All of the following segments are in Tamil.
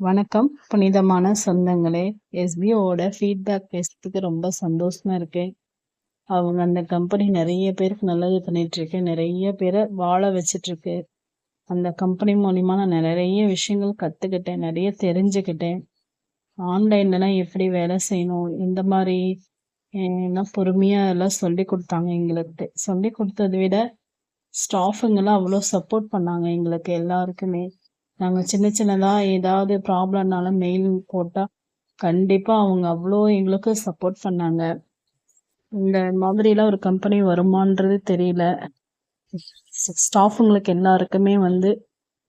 வணக்கம். புனிதமான சொந்தங்களே எஸ்பிஓட ஃபீட்பேக் பேசுறதுக்கு ரொம்ப சந்தோஷமா இருக்கு. அவங்க அந்த கம்பெனி நிறைய பேருக்கு நல்லது பண்ணிட்டு இருக்கு நிறைய பேரை வாழ வச்சிட்டு இருக்கு அந்த கம்பெனி மூலியமா நான் நிறைய விஷயங்கள் கத்துக்கிட்டேன் நிறைய தெரிஞ்சுக்கிட்டேன். ஆன்லைன்லலாம் எப்படி வேலை செய்யணும் இந்த மாதிரி எல்லாம் பொறுமையாக எல்லாம் சொல்லி கொடுத்தாங்க எங்களுக்கு. சொல்லி கொடுத்ததை விட ஸ்டாஃபுங்கெல்லாம் அவ்வளோ சப்போர்ட் பண்ணாங்க எங்களுக்கு எல்லாருக்குமே. நாங்கள் சின்ன சின்னதாக ஏதாவது ப்ராப்ளம்னாலும் மெயில் போட்டால் கண்டிப்பாக அவங்க அவ்வளோ எங்களுக்கு சப்போர்ட் பண்ணாங்க. இந்த மாதிரிலாம் ஒரு கம்பெனி வருமான்றது தெரியல. ஸ்டாஃபுங்களுக்கு எல்லாருக்குமே வந்து,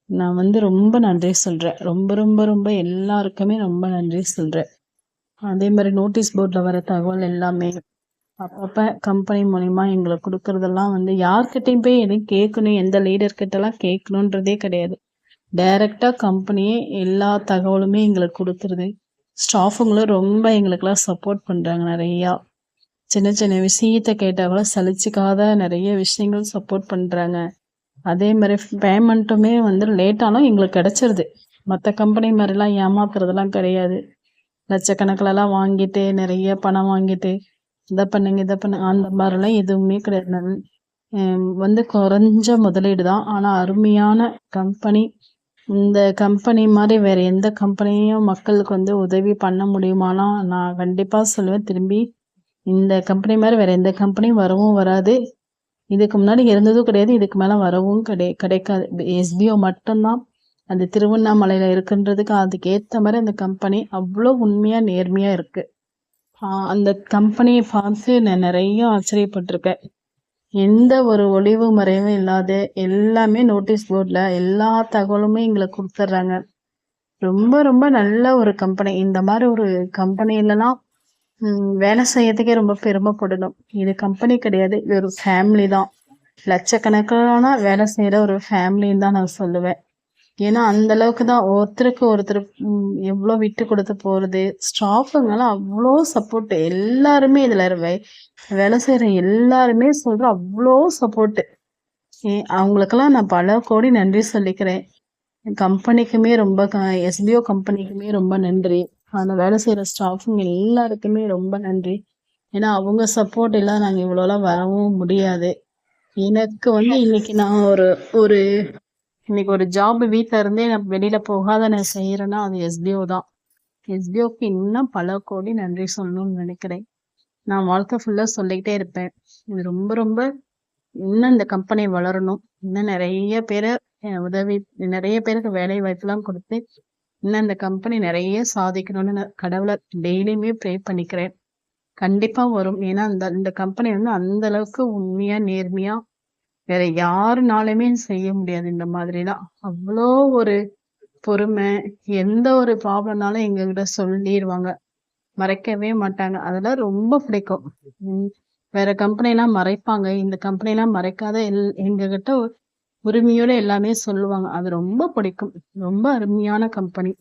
நான் வந்து ரொம்ப நன்றி சொல்கிறேன் ரொம்ப ரொம்ப ரொம்ப எல்லாருக்குமே ரொம்ப நன்றி சொல்கிறேன் அதே மாதிரி நோட்டீஸ் போர்டில் வர தகவல் எல்லாமே, அப்பப்போ கம்பெனி மூலிமா எங்களுக்கு கொடுக்குறதெல்லாம் வந்து யார்கிட்டையும் போய் எதுவும் கேட்கணும், எந்த லீடர்கிட்டலாம் கேட்கணுன்றதே கிடையாது. டைரக்டா கம்பெனியே எல்லா தகவலுமே எங்களுக்கு கொடுத்துருது. ஸ்டாஃபுங்களும் ரொம்ப எங்களுக்கெல்லாம் சப்போர்ட் பண்ணுறாங்க நிறையா. சின்ன சின்ன விஷயத்த கேட்டால் கூட சலிச்சிக்காத நிறைய விஷயங்கள் சப்போர்ட் பண்ணுறாங்க அதே மாதிரி பேமெண்ட்டுமே வந்து லேட்டாலும் எங்களுக்கு கிடச்சிருது. மற்ற கம்பெனி மாதிரிலாம் ஏமாத்துறதெல்லாம் கிடையாது. லட்சக்கணக்கிலலாம் வாங்கிட்டு நிறைய பணம் வாங்கிட்டு இதை பண்ணுங்க இதை பண்ணுங்க அந்த மாதிரிலாம் எதுவுமே கிடையாது. வந்து குறைஞ்ச முதலீடு தான். ஆனால் அருமையான கம்பெனி இந்த கம்பெனி மாதிரி வேற எந்த கம்பெனியும் மக்களுக்கு வந்து உதவி பண்ண முடியுமானா நான் கண்டிப்பா சொல்லுவேன். திரும்பி இந்த கம்பெனி மாதிரி வேற எந்த கம்பெனியும் வரவும் வராது. இதுக்கு முன்னாடி இருந்ததும் கிடையாது இதுக்கு மேல வரவும் கிடை கிடைக்காது. எஸ்பிஓ மட்டும்தான். அந்த திருவண்ணாமலையில இருக்குன்றதுக்கு அதுக்கு ஏத்த மாதிரி அந்த கம்பெனி அவ்வளோ உண்மையா நேர்மையா இருக்கு. அந்த கம்பெனியை பார்த்து நான் நிறைய ஆச்சரியப்பட்டிருக்கேன். எந்த ஒரு ஒளிவு மறைவும் இல்லாத எல்லாமே நோட்டீஸ் போர்டில் எல்லா தகவலுமே எங்களுக்கு கொடுத்துட்றாங்க. ரொம்ப ரொம்ப நல்ல ஒரு கம்பெனி இந்த மாதிரி ஒரு கம்பெனிலலாம் வேலை செய்யறதுக்கே ரொம்ப பெருமைப்படணும். இது கம்பெனி கிடையாது. இது ஒரு ஃபேமிலி தான். லட்சக்கணக்கான வேலை செய்கிற ஒரு ஃபேமிலின்னு தான் நான் சொல்லுவேன். ஏன்னா அந்த அளவுக்கு தான் ஒருத்தருக்கு ஒருத்தர் எவ்வளோ விட்டு கொடுத்து போகிறது ஸ்டாஃபுங்கெல்லாம் அவ்வளோ சப்போர்ட் எல்லாருமே இதில் வேலை செய்கிற எல்லாருமே சொல்கிற அவ்வளோ சப்போர்ட்டு அவங்களுக்கெல்லாம் நான் பல கோடி நன்றி சொல்லிக்கிறேன். கம்பெனிக்குமே ரொம்ப எஸ்பிஓ கம்பெனிக்குமே ரொம்ப நன்றி. அந்த வேலை செய்கிற ஸ்டாஃபுங்க எல்லாருக்குமே ரொம்ப நன்றி. ஏன்னா அவங்க சப்போர்ட் எல்லாம் நாங்கள் இவ்வளோலாம் வரவும் முடியாது. எனக்கு வந்து இன்னைக்கு நான் ஒரு ஒரு இன்னைக்கு ஒரு ஜாப் வீட்டில் இருந்தே நான் வெளியில் போகாத நான் செய்கிறேன்னா அது எஸ்பிஓ தான். எஸ்பிஓக்கு இன்னும் பல கோடி நன்றி சொல்லணும்னு நினைக்கிறேன். நான் வாழ்க்கை ஃபுல்லாக சொல்லிக்கிட்டே இருப்பேன். இது ரொம்ப ரொம்ப இன்னும் இந்த கம்பெனி வளரணும். இன்னும் நிறைய பேரை உதவி நிறைய பேருக்கு வேலை வாய்ப்புலாம் கொடுத்து இன்னும் இந்த கம்பெனி நிறைய சாதிக்கணும்னு கடவுளை டெய்லியுமே ப்ரே பண்ணிக்கிறேன். கண்டிப்பா வரும். ஏன்னா அந்த இந்த கம்பெனி வந்து அந்த அளவுக்கு உண்மையா நேர்மையா வேற யாருனாலுமே செய்ய முடியாது இந்த மாதிரிலாம் அவ்வளோ ஒரு பொறுமை எந்த ஒரு ப்ராப்ளம்னாலும் எங்ககிட்ட சொல்லிடுவாங்க மறைக்கவே மாட்டாங்க. அதெல்லாம் ரொம்ப பிடிக்கும். வேற கம்பெனிலாம் மறைப்பாங்க. இந்த கம்பெனிலாம் மறைக்காத எல் எங்ககிட்ட உரிமையோட எல்லாமே சொல்லுவாங்க. அது ரொம்ப பிடிக்கும். ரொம்ப அருமையான கம்பெனி